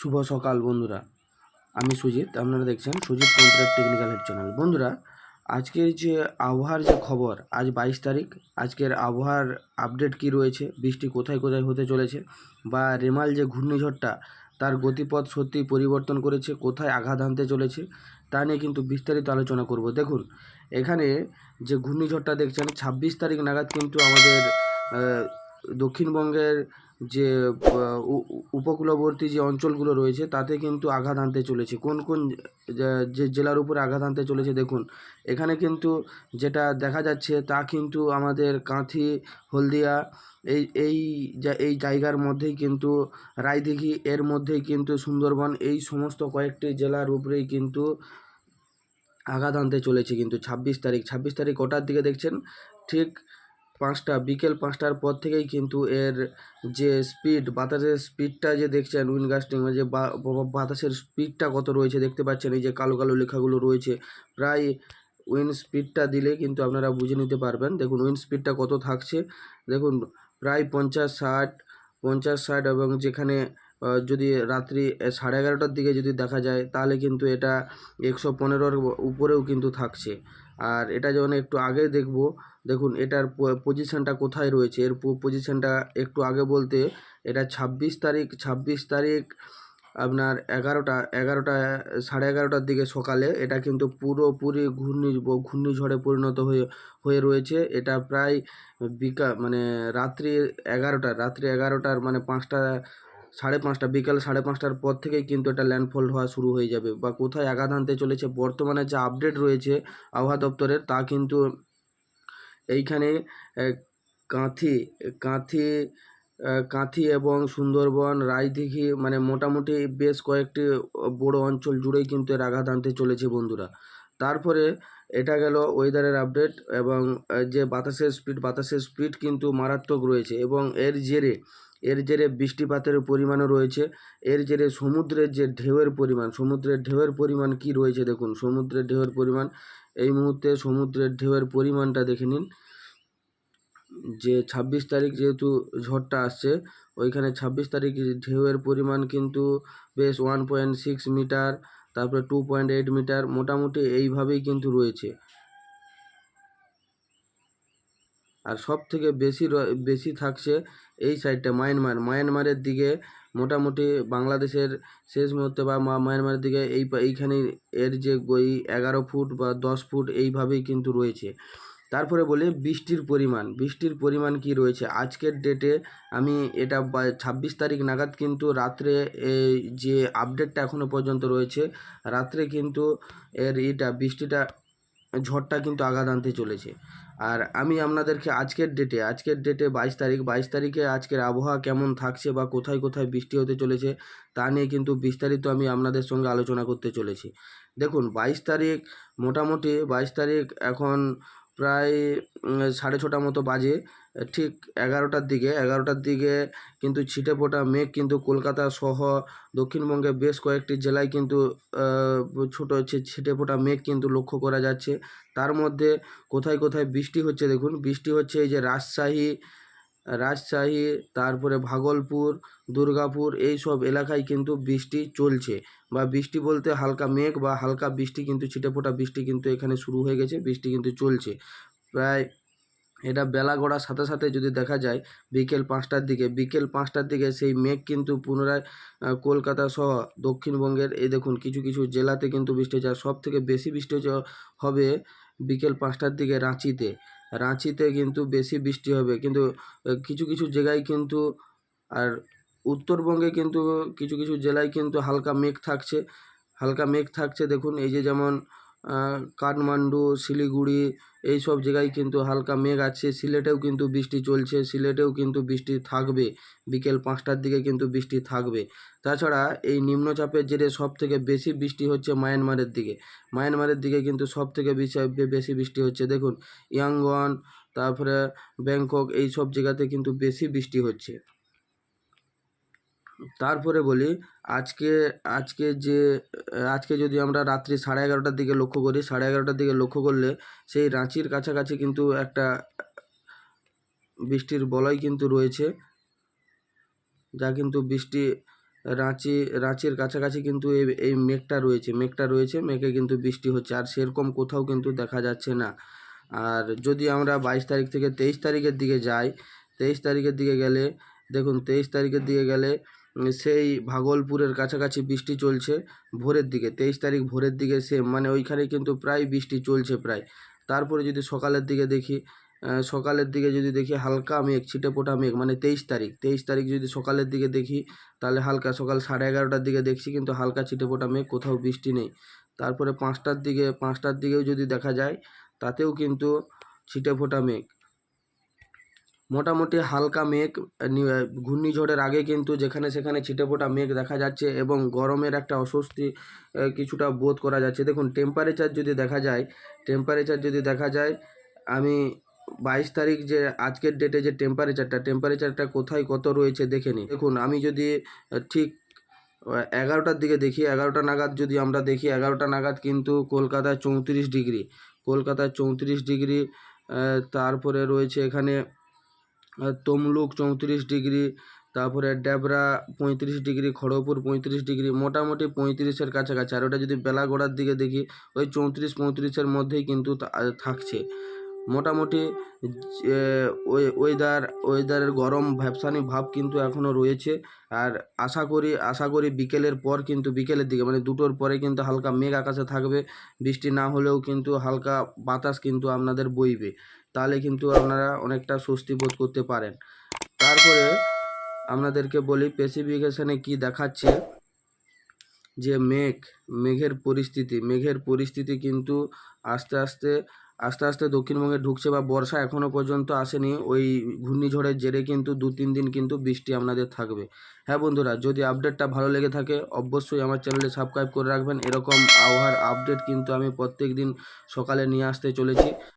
শুভ সকাল, বন্ধুরা। আমি সুজিত, আপনারা দেখছেন Sujit computer technical head channel. বন্ধুরা, আজকের যে আবহাওয়ার যে খবর, আজ বাইশ তারিখ, আজকের আবহাওয়ার আপডেট কি রয়েছে, বৃষ্টি কোথায় কোথায় হতে চলেছে, বা রেমাল যে ঘূর্ণিঝড়টা, তার গতিপথ সত্যি পরিবর্তন করেছে, কোথায় আঘাত আনতে চলেছে, তা নিয়ে কিন্তু বিস্তারিত আলোচনা করব। দেখুন, এখানে যে ঘূর্ণিঝড়টা দেখছেন, ছাব্বিশ তারিখ নাগাদ কিন্তু আমাদের দক্ষিণবঙ্গের যে উপকূলবর্তী যে অঞ্চলগুলো রয়েছে, তাতে কিন্তু আঘাত আনতে চলেছে। কোন কোন, যে- জেলার উপরে আঘাত আনতে চলেছে দেখুন, এখানে কিন্তু যেটা দেখা যাচ্ছে, তা কিন্তু আমাদের কাঁথি, হলদিয়া, এই এই এই জায়গার মধ্যেই কিন্তু, রায়দিঘি এর মধ্যেই কিন্তু সুন্দরবন, এই সমস্ত কয়েকটি জেলার উপরেই কিন্তু আঘাত আনতে চলেছে কিন্তু ছাব্বিশ তারিখ। ছাব্বিশ তারিখ কটার দিকে দেখছেন? ঠিক পাঁচটা, বিকেল পাঁচটার পর থেকেই কিন্তু এর যে স্পিড বাতাসের স্পিডটা যে দেখছেন উইনগাস্টিং যে বা- বা- বাতাসের স্পিডটা কত রয়েছে দেখতে পাচ্ছেন, এই যে কালো কালো লেখাগুলো রয়েছে, প্রায় উইন্ড স্পিডটা দিলে কিন্তু আপনারা বুঝে নিতে পারবেন। দেখুন উইন্ড স্পিডটা কত থাকছে, দেখুন, প্রায় পঞ্চাশ, ষাট পঞ্চাশ, ষাট এবং যেখানে যদি রাত্রি সাড়ে এগারোটার দিকে যদি দেখা যায়, তাহলে কিন্তু এটা একশো পনেরোর উপরেও কিন্তু থাকছে। আর এটা যখন একটু আগে দেখব, দেখুন এটার পজিশনটা কোথায় রয়েছে? এর পজিশনটা একটু আগে বলতে, এটা ছাব্বিশ তারিখ ছাব্বিশ তারিখ আপনার এগারোটা এগারোটা, সাড়ে এগারোটার দিকে সকালে এটা কিন্তু পুরোপুরি ঘূর্ণি ঘূর্ণিঝড়ে পরিণত হয়ে হয়ে রয়েছে। এটা প্রায় বিকা মানে রাত্রি এগারোটা, রাত্রি এগারোটার মানে পাঁচটা সাড়ে পাঁচটা, বিকাল সাড়ে পাঁচটার পর থেকেই কিন্তু এটা ল্যান্ডফল হওয়া শুরু হয়ে যাবে বা কোথায় আঘাত আনতে চলেছে, বর্তমানে যে আপডেট রয়েছে আবহাওয়া দপ্তরের তা কিন্তু এইখানে কাঁথি কাঁথি কাঁথি এবং সুন্দরবন, রায়দিঘি মানে মোটামুটি বেশ কয়েকটি বড় অঞ্চল জুড়েই কিন্তু এর আঘাত আনতে চলেছে বন্ধুরা। তারপরে এটা গেল ওয়েদারের আপডেট এবং যে বাতাসের স্পিড বাতাসের স্পিড কিন্তু মারাত্মক রয়েছে এবং এর জেরে এর জেরে বৃষ্টিপাতের পরিমাণও রয়েছে। এর জেরে সমুদ্রের যে ঢেউয়ের পরিমাণ, সমুদ্রের ঢেউয়ের পরিমাণ কি রয়েছে দেখুন। সমুদ্রের ঢেউয়ের পরিমাণ, এই মুহূর্তে সমুদ্রের ঢেউয়ের পরিমাণটা দেখে নিন। যে ছাব্বিশ তারিখ যেহেতু ঝড়টা আসছে, ওইখানে ছাব্বিশ তারিখ ঢেউয়ের পরিমাণ কিন্তু বেশ ওয়ান পয়েন্ট সিক্স মিটার, তারপরে টু পয়েন্ট এইট মিটার, মোটামুটি এইভাবেই কিন্তু রয়েছে। আর সব থেকে বেশি বেশি থাকছে এই সাইডটা মায়ানমার মায়ানমারের দিকে মোটামুটি বাংলাদেশের শেষ মুহূর্তে বা মায়ানমারের দিকে এই এইখানে এর যে ওই এগারো ফুট বা দশ ফুট এইভাবেই কিন্তু রয়েছে। তারপরে বলি বৃষ্টির পরিমাণ। বৃষ্টির পরিমাণ কি রয়েছে? আজকের ডেটে আমি এটা ছাব্বিশ তারিখ নাগাদ কিন্তু রাত্রে এই যে আপডেটটা এখনও পর্যন্ত রয়েছে, রাত্রে কিন্তু এর এটা বৃষ্টিটা ঝড়টা কিন্তু আঘাত আনতে চলেছে। আর আমি আপনাদেরকে আজকের ডেটে আজকের ডেটে বাইশ তারিখ, বাইশ তারিখে আজকের আবহাওয়া কেমন থাকছে বা কোথায় কোথায় বৃষ্টি হতে চলেছে, তা নিয়ে কিন্তু বিস্তারিত আমি আপনাদের সঙ্গে আলোচনা করতে চলেছি। দেখুন, বাইশ তারিখ মোটামুটি, বাইশ তারিখ এখন প্রায় সাড়ে ছটা মতো বাজে, ঠিক এগারোটার দিকে। এগারোটার দিকে কিন্তু ছিটে ফোটা মেঘ কিন্তু কলকাতা সহ দক্ষিণবঙ্গে বেশ কয়েকটি জেলায় কিন্তু ছোটো হচ্ছে ছিটে ফোটা মেঘ কিন্তু লক্ষ্য করা যাচ্ছে। তার মধ্যে কোথায় কোথায় বৃষ্টি হচ্ছে দেখুন, বৃষ্টি হচ্ছে এই যে রাজশাহী রাজশাহী, তারপরে ভাগলপুর, দুর্গাপুর এই সব এলাকায় কিন্তু বৃষ্টি চলছে। বা বৃষ্টি বলতে হালকা মেঘ বা হালকা বৃষ্টি কিন্তু ছিটেফোঁটা বৃষ্টি কিন্তু এখানে শুরু হয়ে গেছে, বৃষ্টি কিন্তু চলছে। প্রায় এটা বেলা গড়ার সাথে সাথে যদি দেখা যায়, বিকেল পাঁচটার দিকে, বিকেল পাঁচটার দিকে সেই মেঘ কিন্তু পুনরায় কলকাতা সহ দক্ষিণবঙ্গের এই দেখুন কিছু কিছু জেলাতে কিন্তু বৃষ্টি হচ্ছে। আর সব থেকে বেশি বৃষ্টি হবে বিকেল পাঁচটার দিকে রাঁচিতে। রাঁচিতে কিন্তু বেশি বৃষ্টি হবে। কিন্তু কিছু কিছু জায়গায় কিন্তু আর উত্তরবঙ্গে কিন্তু কিছু কিছু জেলায় কিন্তু হালকা মেঘ থাকছে। হালকা মেঘ থাকছে, দেখুন, এই যে যেমন কাঠমান্ডু, শিলিগুড়ি এই সব জায়গায় কিন্তু হালকা মেঘ আছে। সিলেটেও কিন্তু বৃষ্টি চলছে, সিলেটেও কিন্তু বৃষ্টি থাকবে। বিকেল পাঁচটার দিকে কিন্তু বৃষ্টি থাকবে। তাছাড়া এই নিম্নচাপের জেরে সব থেকে বেশি বৃষ্টি হচ্ছে মায়ানমারের দিকে। মায়ানমারের দিকে কিন্তু সব থেকে বেশি বৃষ্টি হচ্ছে। দেখুন ইয়াঙ্গন তারপরে ব্যাংকক এই সব জায়গাতে কিন্তু বেশি বৃষ্টি হচ্ছে। তারপরে বলি, আজকে আজকে যে, আজকে যদি আমরা রাত্রি সাড়ে এগারোটার দিকে লক্ষ্য করি, সাড়ে এগারোটার দিকে লক্ষ্য করলে সেই রাঁচির কাছাকাছি কিন্তু একটা বৃষ্টির বলয় কিন্তু রয়েছে, যা কিন্তু বৃষ্টি, রাঁচি, রাঁচির কাছাকাছি কিন্তু এই এই মেঘটা রয়েছে মেঘটা রয়েছে, মেঘে কিন্তু বৃষ্টি হচ্ছে, আর সেরকম কোথাও কিন্তু দেখা যাচ্ছে না। আর যদি আমরা বাইশ তারিখ থেকে তেইশ তারিখের দিকে যাই, তেইশ তারিখের দিকে গেলে, দেখুন, তেইশ তারিখের দিকে গেলে সেই ভাগলপুরের কাছাকাছি বৃষ্টি চলছে ভোরের দিকে, তেইশ তারিখ ভোরের দিকে সেম মানে ওইখানে কিন্তু প্রায় বৃষ্টি চলছে প্রায়। তারপরে যদি সকালের দিকে দেখি সকালের দিকে যদি দেখি হালকা মেঘ ছিটে ফোটা মেঘ মানে তেইশ তারিখ তেইশ তারিখ যদি সকালের দিকে দেখি, তাহলে হালকা সকাল সাড়ে এগারোটার দিকে দেখছি কিন্তু হালকা ছিটে ফোটা মেঘ, কোথাও বৃষ্টি নেই। তারপরে পাঁচটার দিকে, পাঁচটার দিকেও যদি দেখা যায়, তাতেও কিন্তু ছিটে ফোটা মেঘ। মোটামুটি হালকা মেঘ ঘূর্ণিঝড়ের আগে কিন্তু যেখানে সেখানে ছিটেফোঁটা মেঘ দেখা যাচ্ছে এবং গরমের একটা অস্বস্তি কিছুটা বোধ করা যাচ্ছে। দেখুন টেম্পারেচার যদি দেখা যায় টেম্পারেচার যদি দেখা যায়, আমি বাইশ তারিখ যে আজকের ডেটে যে টেম্পারেচারটা টেম্পারেচারটা কোথায় কত রয়েছে দেখে নিই। দেখুন, আমি যদি ঠিক এগারোটার দিকে দেখি, এগারোটা নাগাদ যদি আমরা দেখি, এগারোটা নাগাদ কিন্তু কলকাতায় চৌত্রিশ ডিগ্রি। কলকাতায় চৌত্রিশ ডিগ্রি তারপরে রয়েছে এখানে তমলুক চৌত্রিশ ডিগ্রি, তারপরে ডেবরা পঁয়ত্রিশ ডিগ্রি, খড়গপুর পঁয়ত্রিশ ডিগ্রি, মোটামুটি পঁয়ত্রিশের কাছাকাছি। আর ওটা যদি বেলা গোড়ার দিকে দেখি, ওই চৌত্রিশ পঁয়ত্রিশের মধ্যেই কিন্তু থাকছে। মোটামুটি ওই ওয়েদার, ওয়েদারের গরম ভ্যাবসানি ভাব কিন্তু এখনও রয়েছে। আর আশা করি আশা করি বিকেলের পর কিন্তু, বিকেলের দিকে মানে দুটোর পরে কিন্তু হালকা মেঘ আকাশে থাকবে। বৃষ্টি না হলেও কিন্তু হালকা বাতাস কিন্তু আপনাদের বইবে। তাহলে কিন্তু আপনারা অনেকটা স্বস্তি বোধ করতে পারেন। তারপরে আপনাদেরকে বলি স্পেসিফিকেশানে কি দেখাচ্ছে? যে মেঘ, মেঘের পরিস্থিতি। মেঘের পরিস্থিতি কিন্তু আস্তে আস্তে আস্তে আস্তে দক্ষিণবঙ্গে ঢুকছে বা বর্ষা এখনও পর্যন্ত আসেনি। ওই ঘূর্ণিঝড়ের জেরে কিন্তু দু তিন দিন কিন্তু বৃষ্টি আপনাদের থাকবে। হ্যাঁ বন্ধুরা, যদি আপডেটটা ভালো লেগে থাকে, অবশ্যই আমার চ্যানেলে সাবস্ক্রাইব করে রাখবেন। এরকম আবহাওয়ার আপডেট কিন্তু আমি প্রত্যেক দিন সকালে নিয়ে আসতে চলেছি।